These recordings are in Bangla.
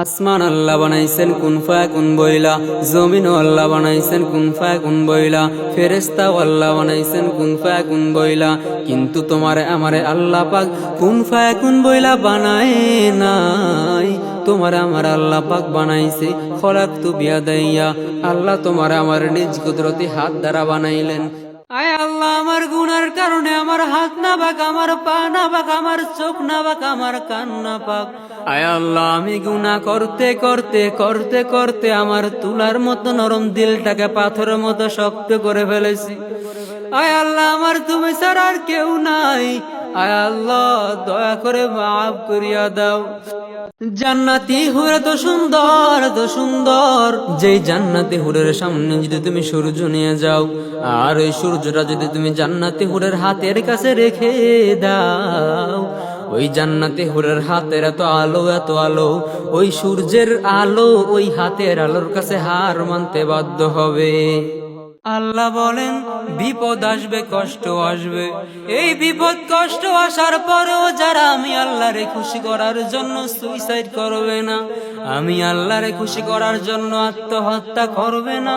আসমান আল্লাহ বানাইছেন, কুন ফায়াকুন বইলা? জমিন আল্লাহ বানাইছেন, কুন ফায়াকুন বইলা? ফেরেস্তা আল্লাহ বানাইছেন, কুন ফায়াকুন বইলা? কিন্তু তোমারে, আমারে আল্লাহ পাক কুন ফায়াকুন বইলা বানায় নাই? তোমার আমার আল্লাহ পাক বানাইছে, খলাক তু বিয়া দাইয়া। আল্লাহ তোমার আমার নিজ কুদরতি হাত দ্বারা বানাইলেন। আয় আল্লাহ, আমার গুনার কারণে আমার হাত না পাক, আমার পা না পাক, আমার চোখ না পাক, আমার কান না পাক। আয় আল্লাহ, আমি গুনাহ করতে করতে করতে করতে আমার তুলার মতো নরম দিলটাকে পাথরের মতো শক্ত করে ফেলেছি। আয় আল্লাহ, আমার তুমি ছাড়া আর কেউ নাই। আয় আল্লাহ, দয়া করে মাফ করিয়া দাও। জান্নাতি হুরে তো সুন্দর তো সুন্দর। যেই জান্নাতি হুরের সামনে যদি তুমি সূর্য নিয়ে যাও, আর ওই সূর্যটা যদি তুমি জান্নাতি হুরের হাতের কাছে রেখে দাও ওই জান্নাতে হুরের হাতের এত আলো এত আলো। ওই সূর্যের আলো, ওই হাতের আলোর কাছে হার মানতে বাধ্য হবে। আল্লাহ বলেন, বিপদ আসবে, কষ্ট আসবে। এই বিপদ, কষ্ট আসার পরেও যারা আমি আল্লাহরে খুশি করার জন্য সুইসাইড করবে না, আমি আল্লাহরে খুশি করার জন্য আত্মহত্যা করবে না,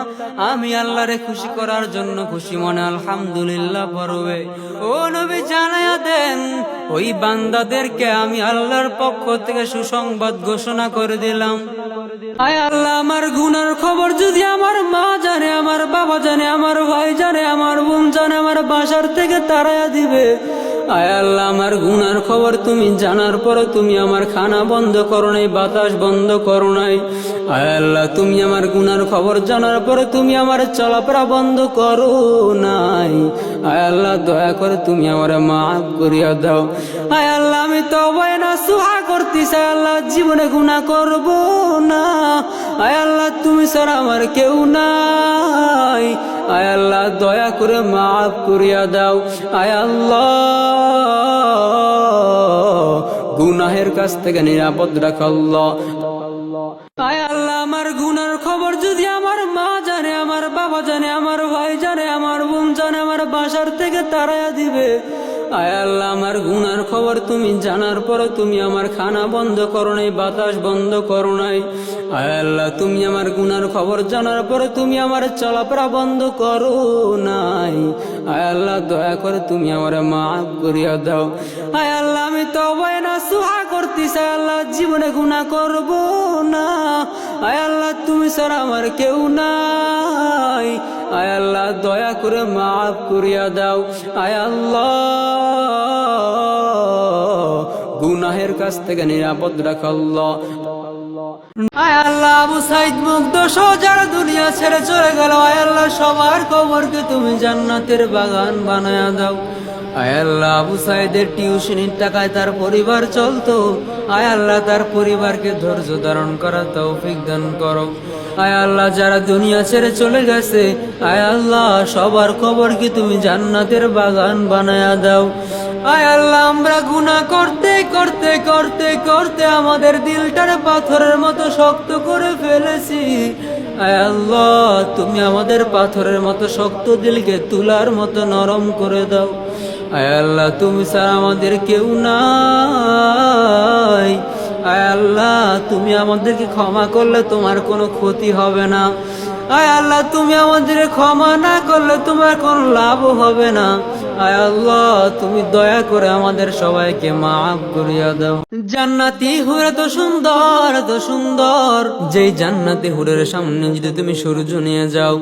আমি আল্লাহরে খুশি করার জন্য খুশি মনে আলহামদুলিল্লাহ পড়বে। ও নবী, জানায়া দেন, ওই বান্দাদেরকে আমি আল্লাহর পক্ষ থেকে সুসংবাদ ঘোষণা করে দিলাম। আয় আল্লাহ, আমার গুনার খবর যদি আমার মা জানে আমার ভাই জানে আমার বোন জানে আমার বাসার থেকে তারাইয়া দিবে। আয় আমার গুনার খবর তুমি জানার পরে তুমি আমার খানা বন্ধ করো নাই, বাতাস বন্ধ করো নাই। আয় আল্লাহ, তুমি আমার গুনার খবর জানার পরে তুমি আমার চলাফেরা বন্ধ করো নাই। আয় আল্লাহ, দয়া করে তুমি আমার মাফ করিয়া দাও। আয় আল্লাহ, আমি তো না সুহা করতে চাই আল্লাহ, জীবনে গুণা করব না। আয় আল্লাহ, তুমি ছাড়া আমার কেউ নাই। আয় আল্লাহ, দয়া করে মাফ করিয়া দাও। আয় আল্লাহ, গুনাহের কাছ থেকে নিরাপদ রাখ আল্লাহ। আয় আল্লাহ, আমার গুনার খবর যদি আমার মা জানে, আমার বাবা জানে, আমার ভাই জানে, আমার বোন জানে, আমার বাসার থেকে তাড়াইয়া দিবে। আয় আমার গুনার খবর তুমি জানার পরে তুমি আমার খানা বন্ধ করো নাই, বাতাস বন্ধ করো নাই। আয় আল্লাহ তুমি আমার গুনার খবর জানার পরে তুমি আমার চলাফেরা বন্ধ করো নাই। আয় আল্লাহ দয়া করে তুমি আমার মাফ করিয়া দাও। আয় আমি তো না সুহা করতে চাই আল্লাহ জীবনে গুণা করব না। আয় আল্লাহ তুমি ছাড়া আমার কেউ নাই। আয় দয়া করে মাফ করিয়া দাও। আয় গুনাহের কাছ থেকে নিরাপদ রাখল আয় আল্লাহ, আবু সাইদ দুনিয়া ছেড়ে চলে গেল। আয় আল্লাহ, সবার কবরকে তুমি জান্নাতের বাগান বানায়া দাও। আয় আল্লাহ আবু সাইদের টিউশনির টাকায় তার পরিবার চলতো। আয় আল্লাহ তার পরিবারকে ধৈর্য ধারণ করা তৌফিক দান করো। আয় আল্লাহ যারা দুনিয়া ছেড়ে চলে গেছে, আয় আল্লাহ সবার কবরকে তুমি জান্নাতের বাগান বানায়া দাও। আয় আল্লাহ, আমরা গুনাহ করতে করতে করতে করতে আমাদের দিলটারে পাথরের মতো শক্ত করে ফেলেছি। আয় আল্লাহ, তুমি আমাদের পাথরের মতো শক্ত দিলকে তুলার মতো নরম করে দাও। আল্লাহ, তুমি স্যার আমাদের কেউ নাই। আয়াল্লাহ তুমি আমাদেরকে ক্ষমা করলে তোমার কোনো ক্ষতি হবে না। আয় আল্লাহ, তুমি আমাদের ক্ষমা না করলে তোমার কোনো লাভ হবে না। আয় আল্লাহ, তুমি দয়া করে আমাদের সবাইকে মাফ করিয়া দাও। জান্নাতি হুরে তো সুন্দর তো সুন্দর। যেই জান্নাতি হুরের সামনে যদি তুমি সূর্য নিয়ে যাও,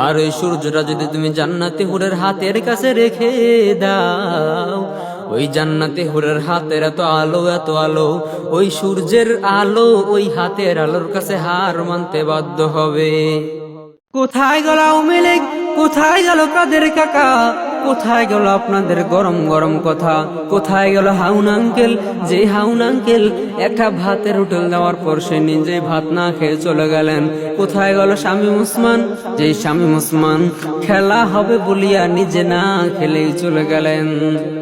আর ওই সূর্যটা যদি তুমি জান্নাতি হুরের হাতের কাছে রেখে দাও, ওই জান্নাতে হুরের হাতের এত আলো এত আলো, ওই সূর্যের আলো ওই হাতের আলোর কাছে হার মানতে বাধ্য হবে। কোথায় গেল লীগ? কোথায় গেল কাদের কাকা? কোথায় গেল আপনাদের গরম গরম কথা? কোথায় গেল হাউন আঙ্কেল? যে হাউন আঙ্কেল একটা ভাতের হোটেল দেওয়ার পর সে নিজে ভাত না খেয়ে চলে গেলেন। কোথায় গেল স্বামী ওসমান? যে স্বামী ওসমান খেলা হবে বলিয়া নিজে না খেলেই চলে গেলেন।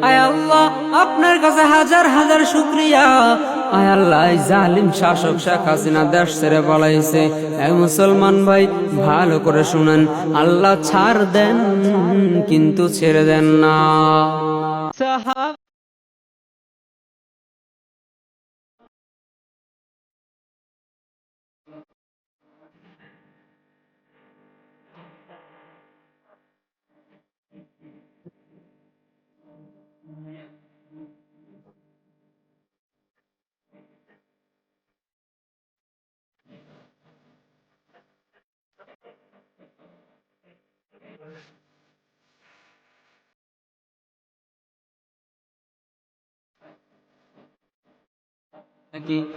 আয় আল্লাহ, আপনার কাছে হাজার হাজার শুক্রিয়া। আয় আল্লাহ জালিম শাসক শেখ হাসিনা দেশ ছেড়ে পালাইছে। মুসলমান ভাই, ভালো করে শুনেন, আল্লাহ ছাড় দেন, কিন্তু ছেড়ে দেন না। ਕਿ